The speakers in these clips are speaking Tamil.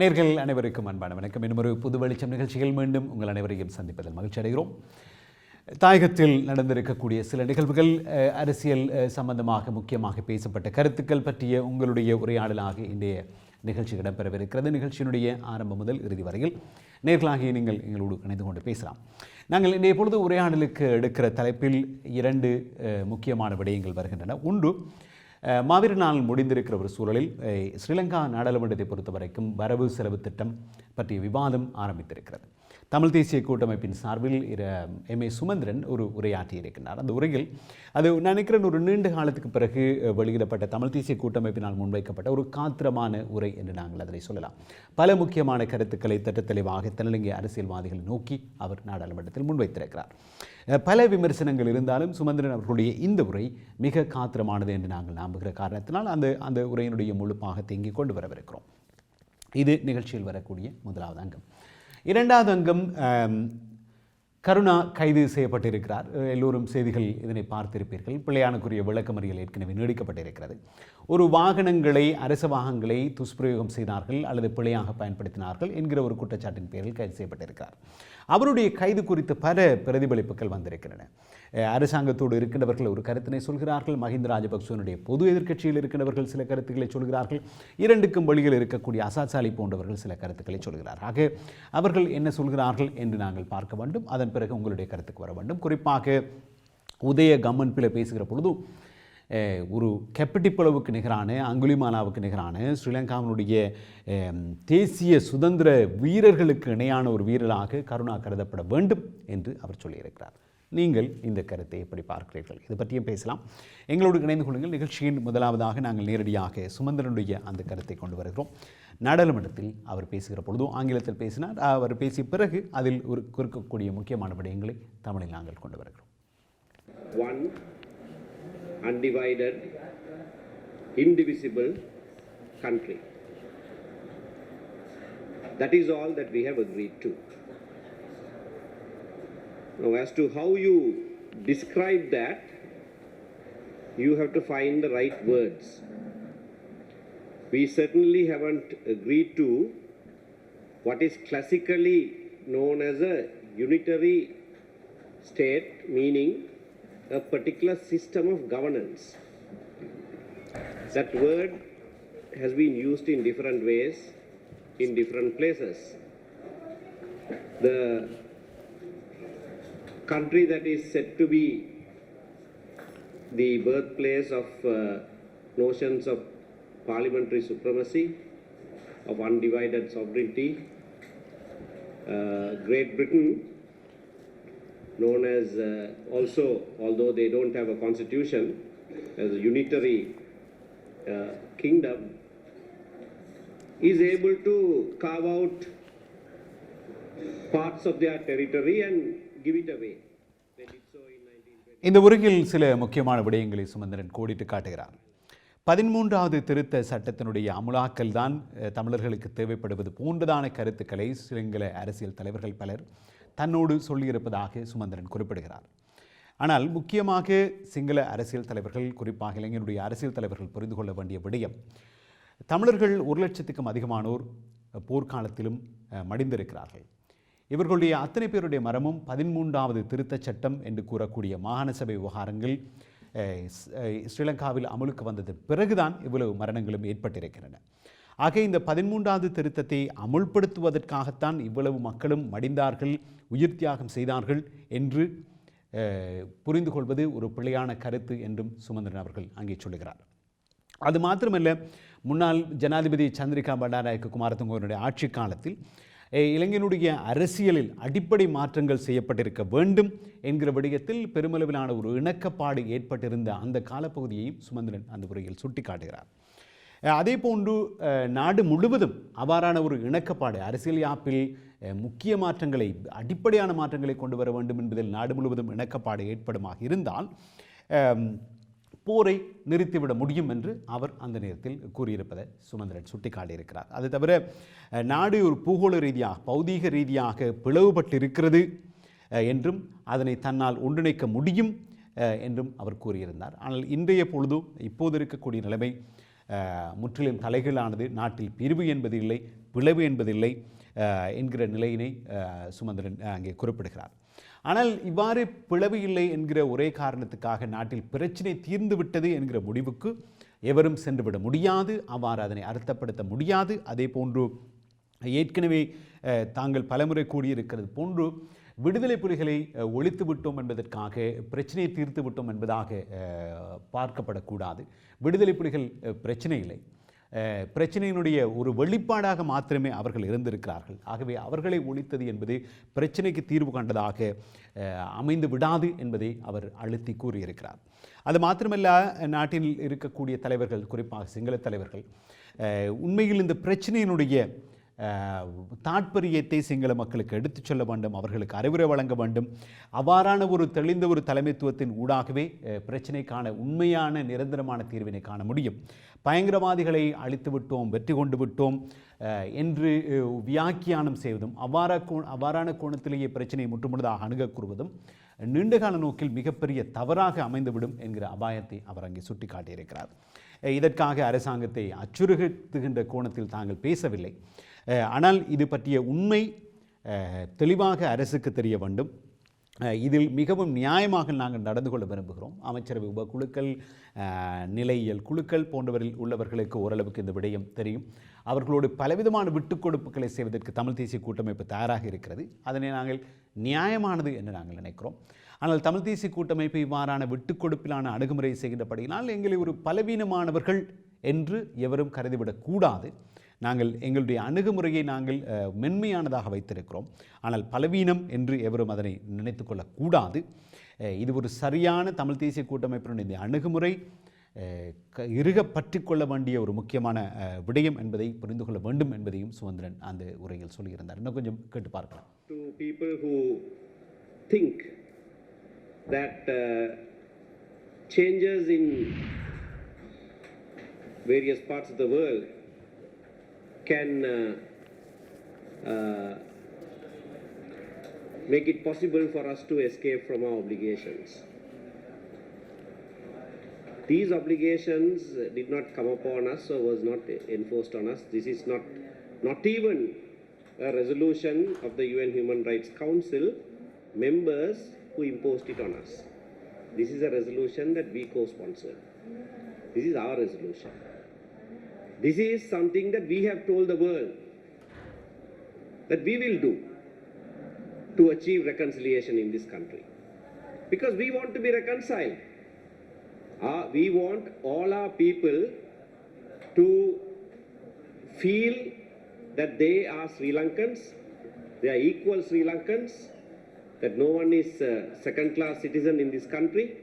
நேர்கள் அனைவருக்கும் அன்பான வணக்கம். இன்னும் ஒரு புது வெளிச்சம் நிகழ்ச்சிகள் மீண்டும் உங்கள் அனைவரையும் சந்திப்பதில் மகிழ்ச்சி அடைகிறோம். தாயகத்தில் நடந்திருக்கக்கூடிய சில நிகழ்வுகள் அரசியல் சம்பந்தமாக முக்கியமாக பேசப்பட்ட கருத்துக்கள் பற்றிய உங்களுடைய உரையாடலாக இன்றைய நிகழ்ச்சி இடம்பெறவிருக்கிறது. நிகழ்ச்சியினுடைய ஆரம்பம் முதல் இறுதி வரையில் நேர்களாகிய நீங்கள் எங்களோடு இணைந்து கொண்டு பேசலாம். நாங்கள் இன்றைய பொழுது உரையாடலுக்கு எடுக்கிற தலைப்பில் இரண்டு முக்கியமான விடயங்கள் வருகின்றன. ஒன்று மாவீர நாள் முடிந்திருக்கிற ஒரு சூழலில் ஸ்ரீலங்கா நாடாளுமன்றத்தை பொறுத்த வரைக்கும் வரவு செலவு திட்டம் பற்றிய விவாதம் ஆரம்பித்திருக்கிறது. தமிழ் தேசிய கூட்டமைப்பின் சார்பில் எம். ஏ. சுமந்திரன் ஒரு உரையாற்றி இருக்கின்றார். அந்த உரையில் அது நான் நினைக்கிறேன் ஒரு நீண்ட காலத்துக்கு பிறகு வெளியிடப்பட்ட தமிழ் தேசிய கூட்டமைப்பினால் முன்வைக்கப்பட்ட ஒரு காத்திரமான உரை என்று நாங்கள் அதனை சொல்லலாம். பல முக்கியமான கருத்துக்களை தட்டத்தெளிவாக தென்னிலங்கை அரசியல்வாதிகளை நோக்கி அவர் நாடாளுமன்றத்தில் முன்வைத்திருக்கிறார். பல விமர்சனங்கள் இருந்தாலும் சுமந்திரன் அவர்களுடைய இந்த உரை மிக காத்திரமானது என்று நாங்கள் நம்புகிற காரணத்தினால் அந்த அந்த உரையினுடைய முழு பாகத்தை இங்கே கொண்டு வரவிருக்கிறோம். இது நிகழ்ச்சியில் வரக்கூடிய முதலாவது அங்கம். இரண்டாவது அங்கம் கருணா கைது செய்யப்பட்டிருக்கிறார். எல்லோரும் செய்திகள் இதனை பார்த்திருப்பீர்கள். பிள்ளையானுக்குரிய விளக்கமறியல் ஏற்கனவே நீடிக்கப்பட்டிருக்கிறது. ஒரு வாகனங்களை அரச வாகனங்களை துஷ்பிரயோகம் செய்தார்கள் அல்லது பிழையாக பயன்படுத்தினார்கள் என்கிற ஒரு குற்றச்சாட்டின் பேரில் கைது செய்யப்பட்டிருக்கிறார். அவருடைய கைது குறித்து பல பிரதிபலிப்புகள் வந்திருக்கின்றன. அரசாங்கத்தோடு இருக்கின்றவர்கள் ஒரு கருத்தினை சொல்கிறார்கள். மஹிந்த ராஜபக்சனுடைய பொது எதிர்க்கட்சியில் இருக்கின்றவர்கள் சில கருத்துக்களை சொல்கிறார்கள். இரண்டுக்கும் வழியில் இருக்கக்கூடிய அசாசாலி போன்றவர்கள் சில கருத்துக்களை சொல்கிறார்கள் ஆக அவர்கள் என்ன சொல்கிறார்கள் என்று நாங்கள் பார்க்க வேண்டும். அதன் பிறகு உங்களுடைய கருத்துக்கு வர வேண்டும். குறிப்பாக உதய கம்மன் பேசுகிற பொழுது ஒரு கெப்பட்டிப்பளவுக்கு நிகரான அங்குலிமாலாவுக்கு நிகரான ஸ்ரீலங்காவினுடைய தேசிய சுதந்திர வீரர்களுக்கு இணையான ஒரு வீரராக கருணா கருதப்பட வேண்டும் என்று அவர் சொல்லியிருக்கிறார். நீங்கள் இந்த கருத்தை எப்படி பார்க்கிறீர்கள்? இது பற்றியும் பேசலாம். எங்களோடு இணைந்து கொள்ளுங்கள். நிகழ்ச்சியின் முதலாவதாக நாங்கள் நேரடியாக சுமந்திரனுடைய அந்த கருத்தை கொண்டு வருகிறோம். நாடாளுமன்றத்தில் அவர் பேசுகிற பொழுதும் ஆங்கிலத்தில் பேசினார். அவர் பேசிய பிறகு அதில் ஒரு குறுக்கக்கூடிய முக்கியமான விடயங்களை தமிழில் நாங்கள் கொண்டு வருகிறோம். Undivided, indivisible country. That is all that we have agreed to. Now, as to how you describe that, you have to find the right words. We certainly haven't agreed to what is classically known as a unitary state, meaning a particular system of governance. That word has been used in different ways in different places. The country that is said to be the birthplace of uh, notions of parliamentary supremacy, of undivided sovereignty, uh, Great Britain known as uh, also, although they don't have a constitution, as a unitary uh, kingdom, is able to carve out parts of their territory and give it away. இந்த உருகில் சில முக்கியமான விடயங்களை சுமந்திரன் கோடிட்டு காட்டுகிறார் பதிமூன்றாவது திருத்த சட்டத்தினுடைய அமுலாக்கல் தான் தமிழர்களுக்கு தேவைப்படுவது போன்றதான கருத்துக்களை சிங்கள அரசியல் தலைவர்கள் பலர் தன்னோடு சொல்லியிருப்பதாக சுமந்திரன் குறிப்பிடுகிறார். ஆனால் முக்கியமாக சிங்கள அரசியல் தலைவர்கள் குறிப்பாக இளைஞருடைய அரசியல் தலைவர்கள் புரிந்து கொள்ள வேண்டிய விடயம் தமிழர்கள் ஒரு லட்சத்துக்கும் அதிகமானோர் போர்க்காலத்திலும் மடிந்திருக்கிறார்கள். இவர்களுடைய அத்தனை பேருடைய மரமும் பதிமூன்றாவது திருத்தச் சட்டம் என்று கூறக்கூடிய மாகாண சபை விவகாரங்கள் ஸ்- ஸ்ரீலங்காவில் அமலுக்கு வந்தது பிறகுதான் இவ்வளவு மரணங்களும் ஏற்பட்டிருக்கின்றன. ஆக இந்த பதிமூன்றாவது திருத்தத்தை அமுல்படுத்துவதற்காகத்தான் இவ்வளவு மக்களும் மடிந்தார்கள் உயிர் தியாகம் செய்தார்கள் என்று புரிந்து கொள்வது ஒரு பிழையான கருத்து என்றும் சுமந்திரன் அவர்கள் அங்கே சொல்லுகிறார். அது மாத்திரமல்ல முன்னாள் ஜனாதிபதி சந்திரிகா பண்டாரநாயக்க குமாரதுங்கவனுடைய ஆட்சி காலத்தில் இளைஞனுடைய அரசியலில் அடிப்படை மாற்றங்கள் செய்யப்பட்டிருக்க வேண்டும் என்கிற விடயத்தில் பெருமளவிலான ஒரு இணக்கப்பாடு ஏற்பட்டிருந்த அந்த காலப்பகுதியையும் சுமந்திரன் அந்த உரையில் சுட்டிக்காட்டுகிறார். அதே போன்று நாடு முழுவதும் அவ்வாறான ஒரு இணக்கப்பாடு அரசியல் யாப்பில் முக்கிய மாற்றங்களை அடிப்படையான மாற்றங்களை கொண்டு வர வேண்டும் என்பதில் நாடு முழுவதும் இணக்கப்பாடு ஏற்படுமாக இருந்தால் போரை நிறுத்திவிட முடியும் என்று அவர் அந்த நேரத்தில் கூறியிருப்பதை சுமந்திரன் சுட்டிக்காட்டியிருக்கிறார். அது தவிர நாடு ஒரு பூகோள ரீதியாக பௌதீக ரீதியாக பிளவுபட்டிருக்கிறது என்றும் அதனை தன்னால் ஒன்றிணைக்க முடியும் என்றும் அவர் கூறியிருந்தார். ஆனால் இன்றைய பொழுதும் இப்போது இருக்கக்கூடிய நிலைமை முற்றிலும் தலைகீழானது நாட்டில் பிரிவு என்பது இல்லை பிளவு என்பதில்லை என்கிற நிலையினை சுமந்திரன் அங்கே குறிப்பிடுகிறார். ஆனால் இவ்வாறு பிளவு இல்லை என்கிற ஒரே காரணத்துக்காக நாட்டில் பிரச்சினை தீர்ந்துவிட்டது என்கிற முடிவுக்கு எவரும் சென்றுவிட முடியாது அவ்வாறு அதனை அர்த்தப்படுத்த முடியாது. அதே போன்று ஏற்கனவே தாங்கள் பலமுறை கூறியிருக்கிறது போன்று விடுதலை புலிகளை ஒழித்து விட்டோம் என்பதற்காக பிரச்சனையை தீர்த்து விட்டோம் என்பதாக பார்க்கப்படக்கூடாது. விடுதலை புலிகள் பிரச்சனை இல்லை. பிரச்சனையினுடைய ஒரு வெளிப்பாடாக மாத்திரமே அவர்கள் இருந்திருக்கிறார்கள். ஆகவே அவர்களை ஒழித்தது என்பது பிரச்சனைக்கு தீர்வு கண்டதாக அமைந்து விடாது என்பதை அவர் அழுத்தி கூறியிருக்கிறார். அது மாத்திரமல்ல நாட்டில் இருக்கக்கூடிய தலைவர்கள் குறிப்பாக சிங்கள தலைவர்கள் உண்மையில் இந்த பிரச்சனையினுடைய தாற்பரியத்தை சிங்கள மக்களுக்கு எடுத்துச் சொல்ல வேண்டும் அவர்களுக்கு அறிவுரை வழங்க வேண்டும். அவ்வாறான ஒரு தெளிந்த ஒரு தலைமைத்துவத்தின் ஊடாகவே பிரச்சினைக்கான உண்மையான நிரந்தரமான தீர்வினை காண முடியும். பயங்கரவாதிகளை அழித்து விட்டோம் வெற்றி கொண்டு விட்டோம் என்று வியாக்கியானம் செய்வதும் அவ்வாற கோ அவ்வாறான கோணத்திலேயே பிரச்சனையை முற்றுமுழுதாக அணுகக் கூறுவதும் நீண்டகால நோக்கில் மிகப்பெரிய தவறாக அமைந்துவிடும் என்கிற அபாயத்தை அவர் அங்கே சுட்டிக்காட்டியிருக்கிறார். இதற்காக அரசாங்கத்தை அச்சுறுத்துகின்ற கோணத்தில் தாங்கள் பேசவில்லை. ஆனால் இது பற்றிய உண்மை தெளிவாக அரசுக்கு தெரிய வேண்டும். இதில் மிகவும் நியாயமாக நாங்கள் நடந்து கொள்ள விரும்புகிறோம். அமைச்சரவை உபக்குழுக்கள் குழுக்கள் நிலையியல் குழுக்கள் போன்றவரில் உள்ளவர்களுக்கு ஓரளவுக்கு இந்த விடயம் தெரியும். அவர்களோடு பலவிதமான விட்டுக் கொடுப்புகளை செய்வதற்கு தமிழ் தேசிய கூட்டமைப்பு தயாராக இருக்கிறது. அதனை நாங்கள் நியாயமானது என்று நாங்கள் நினைக்கிறோம். ஆனால் தமிழ் தேசிய கூட்டமைப்பு இவ்வாறான விட்டுக் கொடுப்பிலான அணுகுமுறை செய்கின்றபடியினால் எங்களை ஒரு பலவீனமானவர்கள் என்று எவரும் கருதிவிடக்கூடாது. நாங்கள் எங்களுடைய அணுகுமுறையை நாங்கள் மென்மையானதாக வைத்திருக்கிறோம். ஆனால் பலவீனம் என்று எவரும் அதனை நினைத்து கொள்ளக்கூடாது. இது ஒரு சரியான தமிழ் தேசிய கூட்டமைப்பினுடைய இந்த அணுகுமுறை அஹ், க- பற்றி கொள்ள வேண்டிய ஒரு முக்கியமான விடயம் என்பதை புரிந்து கொள்ள வேண்டும் என்பதையும் சுதந்திரன் அந்த உரையில் சொல்லியிருந்தார். இன்னும் கொஞ்சம் கேட்டு பார்க்கலாம். To people who think that uh, changes in various parts of the world can uh, uh, make it possible for us to escape from our obligations. These obligations did not come upon us or was not enforced on us. This is not, not even a resolution of the UN Human Rights Council members who imposed it on us. This is a resolution that we co-sponsored. This is our resolution. This is something that we have told the world that we will do to achieve reconciliation in this country. Because we want to be reconciled. Uh, we want all our people to feel that they are Sri Lankans, they are equal Sri Lankans, that no one is a second class citizen in this country,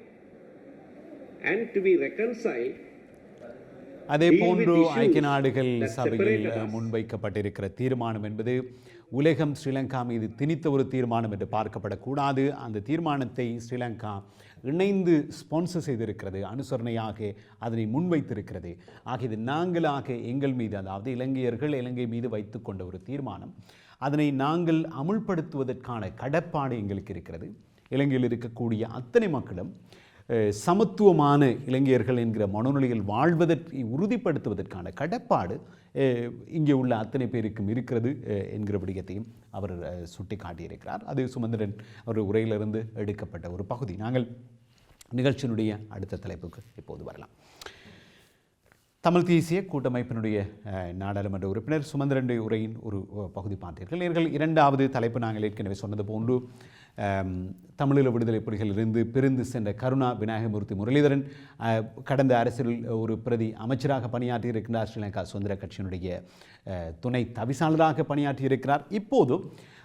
and to be reconciled அதே போன்று ஐக்கிய நாடுகள் சபையில் முன்வைக்கப்பட்டிருக்கிற தீர்மானம் என்பது உலகம் ஸ்ரீலங்கா மீது திணித்த ஒரு தீர்மானம் என்று பார்க்கப்படக்கூடாது. அந்த தீர்மானத்தை ஸ்ரீலங்கா இணைந்து ஸ்பான்சர் செய்திருக்கிறது. அனுசரணையாக அதனை முன்வைத்திருக்கிறது. ஆகியது நாங்களாக எங்கள் மீது அதாவது இலங்கையர்கள் இலங்கை மீது வைத்துக்கொண்ட ஒரு தீர்மானம் அதனை நாங்கள் அமுல்படுத்துவதற்கான கடப்பாடு எங்களுக்கு இருக்கிறது. இலங்கையில் இருக்கக்கூடிய அத்தனை மக்களும் சமத்துவமான இளைஞர்கள் என்கிற மனநிலையில் வாழ்வதற்கு உறுதிப்படுத்துவதற்கான கடப்பாடு இங்கே உள்ள அத்தனை பேருக்கும் இருக்கிறது என்கிற விடயத்தையும் அவர் சுட்டி காட்டியிருக்கிறார் அது சுமந்திரன் அவர் உரையிலிருந்து எடுக்கப்பட்ட ஒரு பகுதி. நாங்கள் நிகழ்ச்சியினுடைய அடுத்த தலைப்புக்கு இப்போது வரலாம். தமிழ் தேசிய கூட்டமைப்பினுடைய நாடாளுமன்ற உறுப்பினர் சுமந்திரனுடைய உரையின் ஒரு பகுதி பார்த்தீர்கள். நேர்கள் இரண்டாவது தலைப்பு நாங்கள் ஏற்கனவே சொன்னது போன்று தமிழீழ விடுதலை புலிகளிலிருந்து பிரிந்து சென்ற கருணா விநாயகமூர்த்தி முரளிதரன் கடந்த அரசியல் ஒரு பிரதி அமைச்சராக பணியாற்றியிருக்கிறார் ஸ்ரீலங்கா சுதந்திர கட்சியினுடைய துணை தவிசாளராக பணியாற்றியிருக்கிறார். இப்போது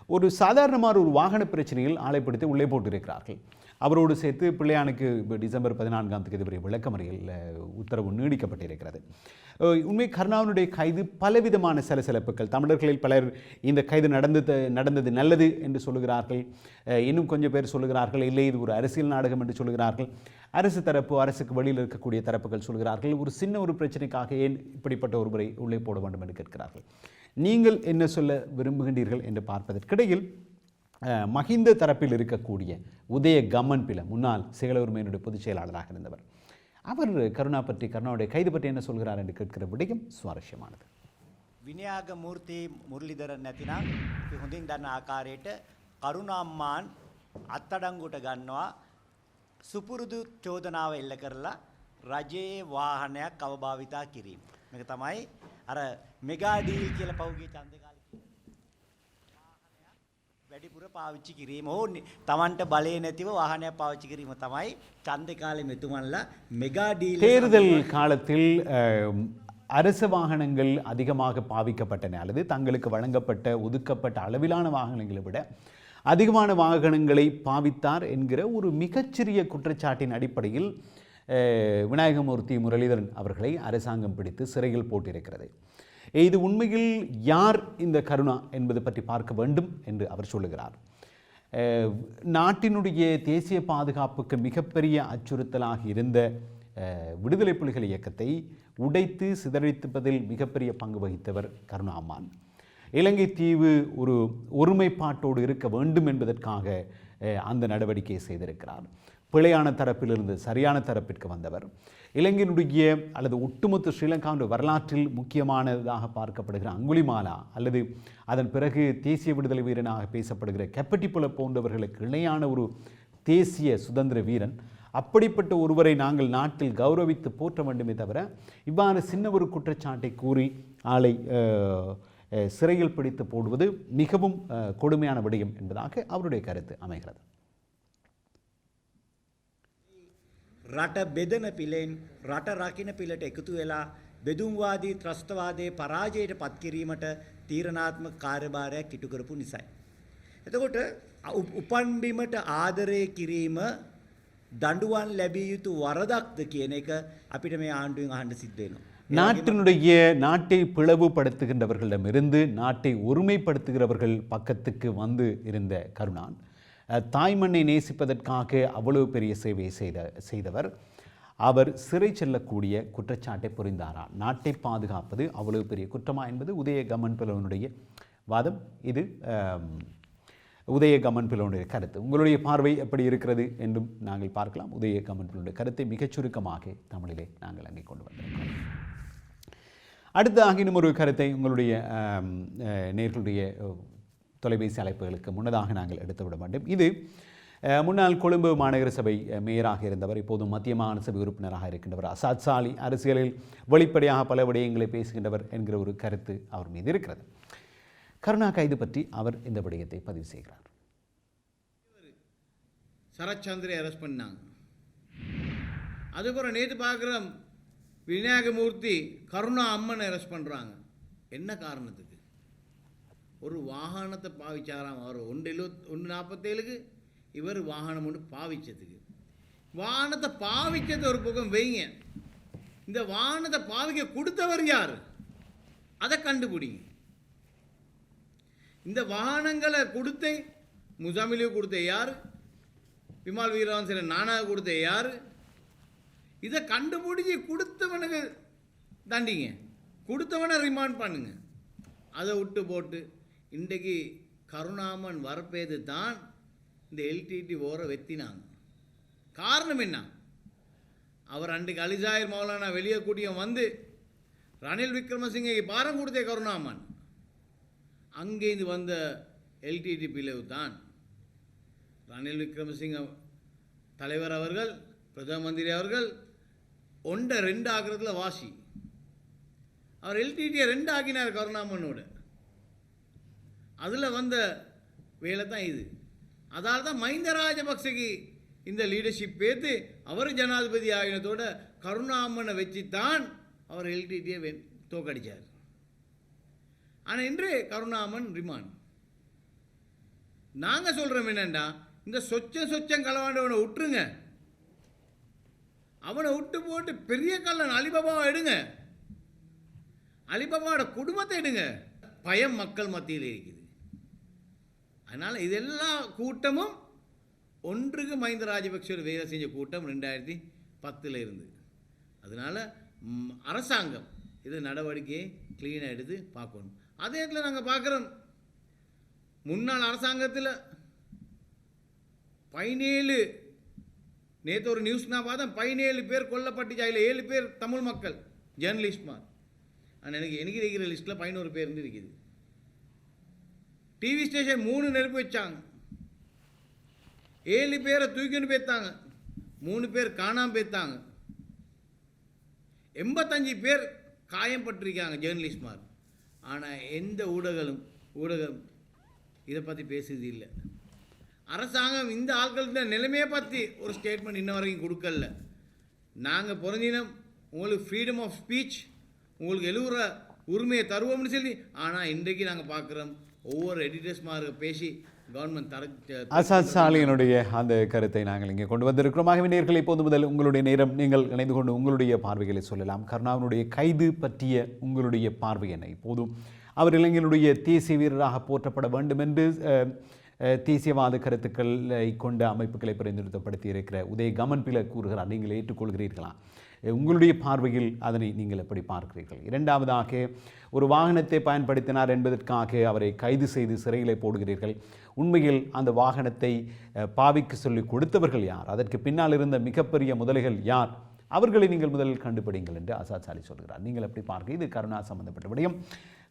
ஒரு சாதாரணமான ஒரு வாகன பிரச்சனையில் ஆலைப்படுத்தி உள்ளே போட்டிருக்கிறார்கள். அவரோடு சேர்த்து பிள்ளையானுக்கு டிசம்பர் பதினான்காம் தேதி வரை விளக்கமறியல் உத்தரவு நீடிக்கப்பட்டிருக்கிறது. உண்மை கருணாவினுடைய கைது பலவிதமான சலசலப்புகள். தமிழர்களில் பலர் இந்த கைது நடந்தது நடந்தது நல்லது என்று சொல்லுகிறார்கள். இன்னும் கொஞ்சம் பேர் சொல்லுகிறார்கள் இல்லை இது ஒரு அரசியல் நாடகம் என்று சொல்லுகிறார்கள். அரசு தரப்பு அரசுக்கு வெளியில் இருக்கக்கூடிய தரப்புகள் சொல்கிறார்கள் ஒரு சின்ன ஒரு பிரச்சனைக்காக ஏன் இப்படிப்பட்ட ஒருவரை உள்ளே போட வேண்டும் என்று கேட்கிறார்கள். நீங்கள் என்ன சொல்ல விரும்புகின்றீர்கள் என்று பார்ப்பதற்கிடையில் மஹிந்த தரப்பில் இருக்கக்கூடிய உதய கம்மன் பில முன்னாள் சிகள உரிமையினுடைய பொதுச் செயலாளராக இருந்தவர் அவர் கருணா பற்றி கருணாவுடைய கைது பற்றி என்ன சொல்கிறார் என்று கேட்கிற விடயம் சுவாரஸ்யமானது විනයාග මූර්ති මුරලිදර නැතිනම් අපි හොඳින් දන්න ආකාරයට කරුණාම්මාන් අත්තඩංගුට ගන්නවා සුපුරුදු චෝදනාව එල්ල කරලා රජයේ වාහනයක් අවභාවිතා කිරීම. මේක තමයි අර මෙගා ඩීල් කියලා පහුගිය ඡන්දේ කාලේ වැඩිපුර පාවිච්චි කිරීම හෝ නි- තමන්ට බලය නැතිව වාහනයක් පාවිච්චි කිරීම තමයි ඡන්දේ කාලේ මෙතුමන්ලා මෙගා ඩීල් தேர்தல் காலத்தில் அஹ், அரசு வாகனங்கள் அதிகமாக பாவிக்கப்பட்டன அல்லது தங்களுக்கு வழங்கப்பட்ட ஒதுக்கப்பட்ட அளவிலான வாகனங்களை விட அதிகமான வாகனங்களை பாவித்தார் என்கிற ஒரு மிகச்சிறிய குற்றச்சாட்டின் அடிப்படையில் அஹ், விநாயகமூர்த்தி முரளிதரன் அவர்களை அரசாங்கம் பிடித்து சிறையில் போட்டிருக்கிறது இது உண்மையில் யார் இந்த கருணா என்பது பற்றி பார்க்க வேண்டும் என்று அவர் சொல்லுகிறார். நாட்டினுடைய தேசிய பாதுகாப்புக்கு மிகப்பெரிய அச்சுறுத்தலாக இருந்த விடுதலை புலிகள் இயக்கத்தை உடைத்து சிதறடித்துப்பதில் மிகப்பெரிய பங்கு வகித்தவர் கருணாமான் இலங்கை தீவு ஒரு ஒருமைப்பாட்டோடு இருக்க வேண்டும் என்பதற்காக அந்த நடவடிக்கையை செய்திருக்கிறார். பிழையான தரப்பிலிருந்து சரியான தரப்பிற்கு வந்தவர். இலங்கையினுடைய அல்லது ஒட்டுமொத்த ஸ்ரீலங்காவுடைய வரலாற்றில் முக்கியமானதாக பார்க்கப்படுகிற அங்குலிமாலா அல்லது அதன் பிறகு தேசிய விடுதலை வீரனாக பேசப்படுகிற கெப்பட்டிப்புல போன்றவர்களுக்கு இணையான ஒரு தேசிய சுதந்திர வீரன். அப்படிப்பட்ட ஒருவரை நாங்கள் நாட்டில் கௌரவித்து போற்ற வேண்டுமே தவிர இவ்வாறு சின்ன ஒரு குற்றச்சாட்டை கூறி ஆளை சிறையில் பிடித்து போடுவது மிகவும் கொடுமையான விடயம் என்பதாக அவருடைய கருத்து அமைகிறது. රට බෙදන පිලෙන් රට රකින පිලට එකතු වෙලා බෙදුම්වාදී ත්‍රස්තවාදයේ පරාජයට පත්කිරීමට තීරණාත්මක කාර්යභාරයක් ඉටු කරපු නිසයි. එතකොට අ- උ- උපන්බිමට ආදරය කිරීම දඩුවන් ලැබිය යුතු වරදක්ද කියන එක අපිට මේ ආණ්ඩුවෙන් අහන්න සිද්ධ වෙනවා. நாட்டினுடைய நாட்டை பிளவுபடுத்துகின்றவர்களிடமிருந்து நாட்டை ஒருமைப்படுத்துகிறவர்கள் பக்கத்துக்கு வந்து இருந்த கருணான் அஹ், தாய்மண்ணை நேசிப்பதற்காக அவ்வளவு பெரிய சேவையை செய்த செய்தவர். அவர் சிறை செல்லக்கூடிய குற்றச்சாட்டை புரிந்தாரா? நாட்டை பாதுகாப்பது அவ்வளவு பெரிய குற்றமா என்பது உதய கமன் பிளவனுடைய வாதம். இது உதய கமன் கருத்து. உங்களுடைய பார்வை எப்படி இருக்கிறது என்றும் நாங்கள் பார்க்கலாம். உதய கமன் கருத்தை மிகச் சுருக்கமாக தமிழிலே நாங்கள் அங்கே கொண்டு வந்திருக்கிறோம். அடுத்ததாக இன்னும் ஒரு கருத்தை உங்களுடைய நேர்களுடைய தொலைபேசி அழைப்புகளுக்கு முன்னதாக நாங்கள் எடுத்துவிட வேண்டும். இது முன்னாள் கொழும்பு மாநகர சபை மேயராக இருந்தவர் இப்போது மத்திய மாகாண சபை உறுப்பினராக இருக்கின்றவர் அசாத் சாலி அரசியலில் வெளிப்படையாக பல விடயங்களை பேசுகின்றவர் என்கிற ஒரு கருத்து அவர் மீது இருக்கிறது. கருணா கைது பற்றி அவர் இந்த விடயத்தை பதிவு செய்கிறார். சரச்சந்திரை அரெஸ்ட் பண்ணாங்க அதுக்கப்புறம் நேற்று பார்க்குறோம் விநாயகமூர்த்தி கருணா அம்மனை அரெஸ்ட் பண்ணுறாங்க என்ன காரணத்துக்கு? ஒரு வாகனத்தை பாவிச்சாராம் அவர். ஒன்று எழுபத் ஒன்று நாற்பத்தேழுக்கு இவர் வாகனம் ஒன்று பாவிச்சதுக்கு. வாகனத்தை பாவிச்சது ஒரு பக்கம் வைங்க. இந்த வாகனத்தை பாவிக்க கொடுத்தவர் யார்? அதை கண்டுபிடிங்க. இந்த வாகனங்களை கொடுத்த முசாமிலியு கொடுத்த யார்? விமால் வீரவன்சன நானாக கொடுத்த யார்? இதை கண்டுபிடிச்சி கொடுத்தவனுக்கு தாண்டிங்க. கொடுத்தவனை ரிமாண்ட் பண்ணுங்க. அதை விட்டு போட்டு இன்றைக்கு கருணாமன் வரப்பேது தான் இந்த எல்டிடி ஓரை வெத்தினாங்க காரணம் என்ன? அவர் அன்றைக்கு அலிசாயர் மௌலானா வெளியே கூட்டியம் வந்து ரணில் விக்ரமசிங்கைக்கு பாரம் கொடுத்தே கருணாமன். அங்கேருந்து வந்த எல்டிடி பிளவு தான். ரணில் விக்ரமசிங்க தலைவர் அவர்கள் பிரதம மந்திரி அவர்கள் ஒன்றை ரெண்டு ஆகிறதுல வாசி. அவர் எல்டிடியை ரெண்டு ஆக்கினார் கருணாமனோட. அதில் வந்த வேலை தான் இது. அதால் தான் மஹிந்த ராஜபக்சக்கு இந்த லீடர்ஷிப் ஏற்று அவர் ஜனாதிபதி ஆகினத்தோட கருணாமனை வச்சு தான் அவர் எல்டிடியை வெ தோக்கடிச்சார். ஆனால் இன்று கருணாமன் ரிமான் நாங்கள் சொல்கிறோம் என்னென்னா இந்த சொச்சம் சொச்சம் களவாண்டவனை விட்டுருங்க அவனை விட்டு போட்டு பெரிய கல்லன் அலிபாபாவை எடுங்க. அலிபாபாவோட குடும்பத்தை எடுங்க. பயம் மக்கள் மத்தியில் இருக்குது. அதனால் இதெல்லாம் கூட்டமும் ஒன்றுக்கு மஹிந்த ராஜபக்சர் வேலை செஞ்ச கூட்டம் ரெண்டாயிரத்தி பத்தில் இருந்து. அதனால் அரசாங்கம் இது நடவடிக்கையை க்ளீனாக எடுத்து பார்க்கணும். அதே இடத்துல நாங்கள் பார்க்குறோம். முன்னாள் அரசாங்கத்தில் பதினேழு நேற்று ஒரு நியூஸ் நான் பார்த்தேன் பதினேழு பேர் கொல்லப்பட்டுச்சு. அதில் ஏழு பேர் தமிழ் மக்கள் ஜேர்னலிஸ்ட்மார் ஆனால் எனக்கு எனக்கு இருக்கிற லிஸ்ட்டில் பதினோரு பேர் இருந்து இருக்குது டிவி ஸ்டேஷன் மூணு நெருப்பு வச்சாங்க. ஏழு பேரை தூக்கின்னு போய்த்தாங்க. மூணு பேர் காணாமல் போய்த்தாங்க. எண்பத்தஞ்சு பேர் காயம் பட்டிருக்காங்க ஜேர்னலிஸ்ட்மார் ஆனால் எந்த ஊடகங்களும் ஊடகம் இதை பற்றி பேசுறது இல்லை. அரசாங்கம் இந்த ஆட்கள் நிலைமையை பற்றி ஒரு ஸ்டேட்மெண்ட் இன்ன வரைக்கும் கொடுக்கல. நாங்கள் பிறந்தினம் உங்களுக்கு ஃப்ரீடம் ஆஃப் ஸ்பீச் உங்களுக்கு எழுவுற உரிமையை தருவோம்னு சொல்லி ஆனால் இன்றைக்கு நாங்கள் பார்க்குறோம். ஒவ்வொரு எடிட்டர்ஸ் மாதிரி பேசி கவர்மெண்ட் தர அசாத் சாலியினுடைய அந்த கருத்தை நாங்கள் இங்கே கொண்டு வந்திருக்கிறோம். ஆகவே நேர்கள் இப்போது முதல் உங்களுடைய நேரம். நீங்கள் இணைந்து கொண்டு உங்களுடைய பார்வைகளை சொல்லலாம். கருணாவினுடைய கைது பற்றிய உங்களுடைய பார்வை என்ன? இப்போதும் அவர் இளைஞனுடைய தேசிய வீரராக போற்றப்பட வேண்டும் என்று தேசியவாத கருத்துக்களை கொண்ட அமைப்புகளை பிரதிநிதித்துவப்படுத்தி இருக்கிற உதய கமன் பில கூறுகிறார். நீங்கள் ஏற்றுக்கொள்கிறீர்களா? உங்களுடைய பார்வையில் அதனை நீங்கள் எப்படி பார்க்கிறீர்கள்? இரண்டாவதாக ஒரு வாகனத்தை பயன்படுத்தினார் என்பதற்காக அவரை கைது செய்து சிறையிலே போடுகிறீர்கள். உண்மையில் அந்த வாகனத்தை பாவிக்கு சொல்லி கொடுத்தவர்கள் யார்? அதற்கு பின்னால் இருந்த மிகப்பெரிய முதலைகள் யார்? அவர்களை நீங்கள் முதலில் கண்டுபிடிங்கள் என்று ஆசாத் சாலி சொல்கிறார். நீங்கள் எப்படி பார்க்க? இது கருணா சம்பந்தப்பட்ட விடயம்.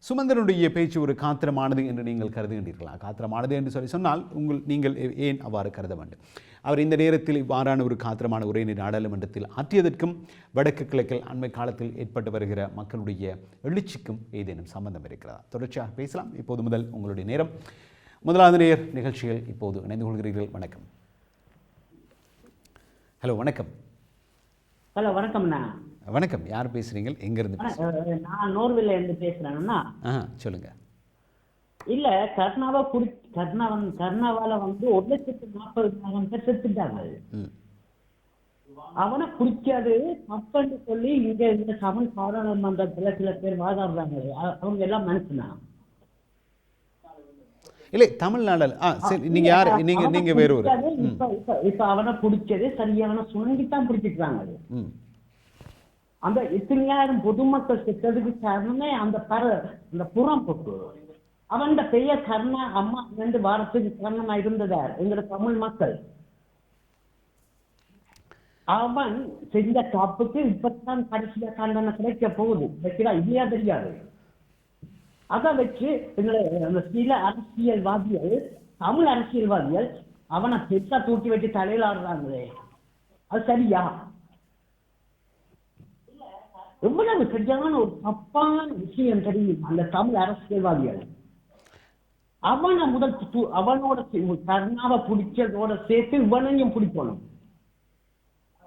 சுமந்தனுடைய பேச்சு ஒரு காத்திரமானது என்று நீங்கள் கருதுகின்றீர்களா? காத்திரமானது என்று சொல்லி சொன்னால் உங்கள் நீங்கள் ஏன் அவ்வாறு கருத வேண்டும்? அவர் இந்த நேரத்தில் இவ்வாறான ஒரு காத்திரமான உரையினை நாடாளுமன்றத்தில் ஆற்றியதற்கும் வடக்கு கிழக்கில் அண்மை காலத்தில் ஏற்பட்டு வருகிற மக்களுடைய எழுச்சிக்கும் ஏதேனும் சம்பந்தம் இருக்கிறதா? தொடர்ச்சியாக பேசலாம். இப்போது முதல் உங்களுடைய நேரம். முதலாவது நேயர் நிகழ்ச்சியில் இப்போது இணைந்து கொள்கிறீர்கள். வணக்கம். ஹலோ வணக்கம். ஹலோ வணக்கம்ண்ணா. வணக்கம். யார் பேசுறீங்க? எங்கேருந்து நான் நோர்வேல இருந்து பேசுறேன்னா சொல்லுங்க. இல்ல கர்ணாவை புடி கர்ணாவன் கர்ணாவால வந்து ஒரு லட்சத்து நாற்பது பேர் செத்துட்டாங்க. அவனை பிடிக்காது தப்புன்னு சொல்லி இங்க இந்த தமிழ் பாராளுமன்றத்துல சில பேர் வாதாடுறாங்க. அவங்க எல்லாம் மனுஷனா? இல்லை தமிழ்நாடு ஆ சரி நீங்கள் யார்? நீங்கள் நீங்கள் வேறு ஒரு இப்ப அவனை பிடிச்சது சரியான சுணங்கித்தான் பிடிச்சிருக்காங்க ம். அந்த இத்தனையாயிரம் பொதுமக்கள் செத்ததுக்கு காரணமே அந்த பர அந்த புறம் போட்டு அவன் பெயர் கர்ணா அம்மா ரெண்டு வாரத்துக்கு காரணமா இருந்ததா எங்களோட தமிழ் மக்கள். அவன் செஞ்ச தப்புக்கு இப்பதான் கடைசியா தண்டனை கிடைக்க போகுது. இல்லையா தெரியாது. அதை வச்சு எங்களை அந்த சில அரசியல்வாதிகள் தமிழ் அரசியல்வாதிகள் அவனை பெருசா தூக்கி வச்சு தலையில ஆடுறாங்களே. அது சரியா? எவ்வளவு சரியான ஒரு தப்பான விஷயம் தெரியும் அந்த தமிழ் அரசியல்வாதிகள்? அவனை முதல் அவனோட சே- கருணாவை பிடிச்சதோட சேர்த்து இவனையும் பிடிக்கணும்.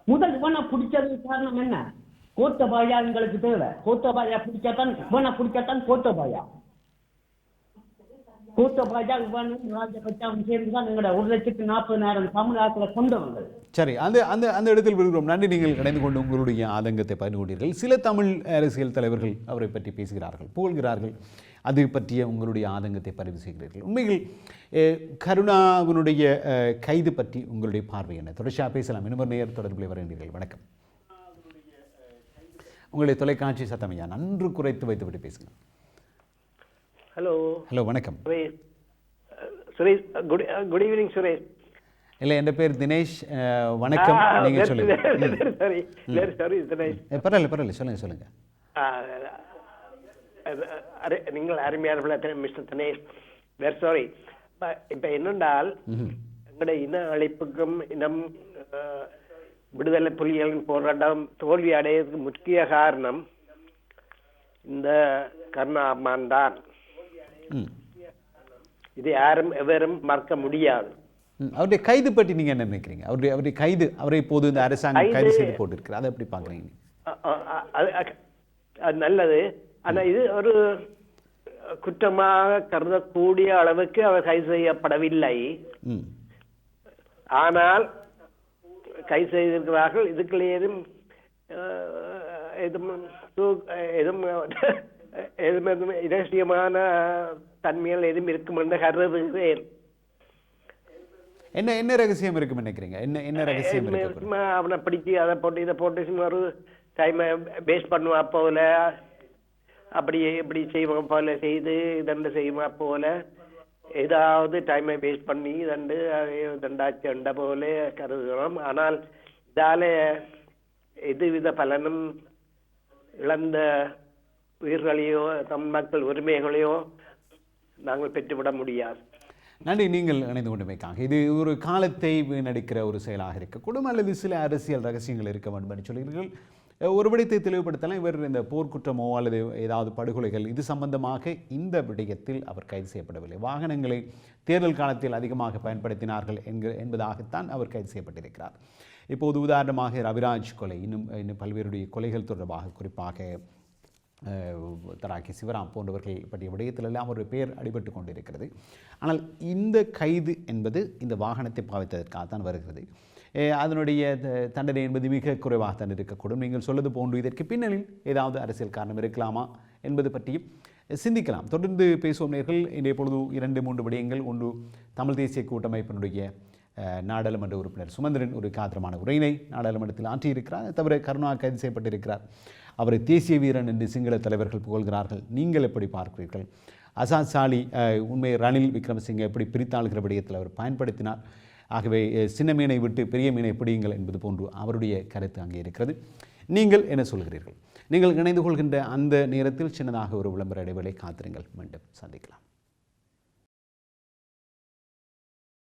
முதல் இவனை பிடிச்சதுக்கு காரணம் என்ன? கோத்தபாயா எங்களுக்கு தேவை. கோத்தபாயா பிடிக்கத்தான் இவனை பிடிக்கத்தான் கோத்தபாயா கோத்தபாயா இவனும் ராஜபக்சாவும் சேர்ந்துதான் எங்களோட ஒரு லட்சத்து நாற்பதாயிரம் தமிழ் ஆட்களை கொண்டவங்க சரி அந்த அந்த அந்த இடத்தில் விரும்புகிறோம் நன்றி நீங்கள் கடைந்து கொண்டு உங்களுடைய ஆதங்கத்தை பகிர்ந்து கொண்டீர்கள். சில தமிழ் அரசியல் தலைவர்கள் அவரை பற்றி பேசுகிறார்கள் புகழ்கிறார்கள். அது பற்றிய உங்களுடைய ஆதங்கத்தை பதிவு செய்கிறீர்கள். உண்மையில் கருணாவினுடைய அஹ், கைது பற்றி உங்களுடைய பார்வை என்ன? தொடர்ச்சியாக பேசலாம். இன்னொரு நேர் தொடர்பில் வருகின்றீர்கள் வணக்கம். உங்களுடைய தொலைக்காட்சி சத்தமையா? நன்று குறைத்து வைத்துவிட்டு பேசுங்க ஹலோ ஹலோ வணக்கம். Suresh good good evening Suresh. இல்லை என் பேர் தினேஷ் வணக்கம். நீங்கள் சொல்லுங்க. பரவாயில்ல பரவாயில்ல சொல்லுங்க சொல்லுங்க. நீங்கள் அருமையான மிஸ்டர் தினேஷ். வெரி சாரி இப்போ என்னென்றால் எங்களுடைய இன அழைப்புக்கும் இனம் விடுதலை புலிகளின் போராட்டம் தோல்வி அடையறதுக்கு முக்கிய காரணம் இந்த கருணா அம்மான் தான் இது யாரும் எவரும் மறக்க முடியாது. அவருடைய கைது பற்றி நீங்க என்ன நினைக்கிறீங்க? அவருடைய அவருடைய கைது அவரை இப்போது இந்த அரசாங்கம் கைது செய்து போட்டிருக்கு அதை எப்படி அ- அது நல்லது. ஆனா இது ஒரு குற்றமாக கருதக்கூடிய அளவுக்கு அவர் கைது செய்யப்படவில்லை. ஆனால் கைது செய்திருக்கிறார்கள். இதுக்குள்ள எதுவும் தூ- எதுவும் எதுவும் எதுவும் இரகசியமான தன்மைகள் எதுவும் இருக்கும் என்று கருதுகிறேன். என்ன என்ன ரகசியம் இருக்கும் நினைக்கிறீங்க? என்ன என்ன ரகசியம் சும்மா அவனை பிடிச்சி அதை போட்டு இதை போட்டு சும்மா ஒரு டைமை வேஸ்ட் பண்ணுவா போல. அப்படி இப்படி செய்வான் போல செய்து இதண்டு செய்வா போல. ஏதாவது டைமை வேஸ்ட் பண்ணி ரெண்டு தண்டாச்சு அண்ட போல கருதுகிறோம். ஆனால் இதால எதுவித பலனும் இழந்த உயிர்களையோ தம் மக்கள் உரிமைகளையோ நாங்கள் பெற்றுவிட முடியாது. நன்றி நீங்கள் இணைந்து கொண்டமைக்காக. இது ஒரு காலத்தை வீணடிக்கிற ஒரு செயலாக இருக்கக்கூடும் அல்லது சில அரசியல் ரகசியங்கள் இருக்க வேண்டும் என்று சொல்கிறீர்கள். ஒருபடித்தை ஒரு தெளிவுபடுத்தலாம். இவர் இந்த போர்க்குற்றமோ அல்லது ஏதாவது படுகொலைகள் இது சம்பந்தமாக இந்த விடயத்தில் அவர் கைது செய்யப்படவில்லை. வாகனங்களை தேர்தல் காலத்தில் அதிகமாக பயன்படுத்தினார்கள் என்கிற என்பதாகத்தான் அவர் கைது செய்யப்பட்டிருக்கிறார். இப்போது உதாரணமாக ரவிராஜ் கொலை இன்னும் இன்னும் பல்வேறுடைய கொலைகள் தொடர்பாக குறிப்பாக தராக்கி சிவராம் போன்றவர்கள் பற்றிய விடயத்திலெல்லாம் ஒரு பெயர் அடிபட்டு கொண்டிருக்கிறது. ஆனால் இந்த கைது என்பது இந்த வாகனத்தை பாவித்ததற்காகத்தான் வருகிறது. அதனுடைய த- தண்டனை என்பது மிக குறைவாகத்தான் இருக்கக்கூடும். நீங்கள் சொல்வது போன்று இதற்கு பின்னணியில் ஏதாவது அரசியல் காரணம் இருக்கலாமா என்பது பற்றியும் சிந்திக்கலாம். தொடர்ந்து பேசுவோம் நேர்கள். இன்றைய பொழுது இரண்டு மூன்று விடயங்கள். ஒன்று தமிழ் தேசிய கூட்டமைப்பினுடைய நாடாளுமன்ற உறுப்பினர் சுமந்திரன் ஒரு காத்திரமான உரையினை நாடாளுமன்றத்தில் ஆற்றியிருக்கிறார். தவிர கருணா கைது செய்யப்பட்டிருக்கிறார். அவரை தேசிய வீரன் என்று சிங்கள தலைவர்கள் புகழ்கிறார்கள். நீங்கள் எப்படி பார்க்கிறீர்கள்? அசாத் சாலி உண்மை ரணில் விக்ரமசிங்கை எப்படி பிரித்தாளுகிற விடயத்தில் அவர் பயன்படுத்தினார்? ஆகவே சின்ன மீனை விட்டு பெரிய மீனை பிடியுங்கள் என்பது போன்று அவருடைய கருத்து அங்கே இருக்கிறது. நீங்கள் என்ன சொல்கிறீர்கள்? நீங்கள் இணைந்து கொள்கின்ற அந்த நேரத்தில் சின்னதாக ஒரு விளம்பர இடைவேளை காத்திருங்கள். மீண்டும் சந்திக்கலாம்.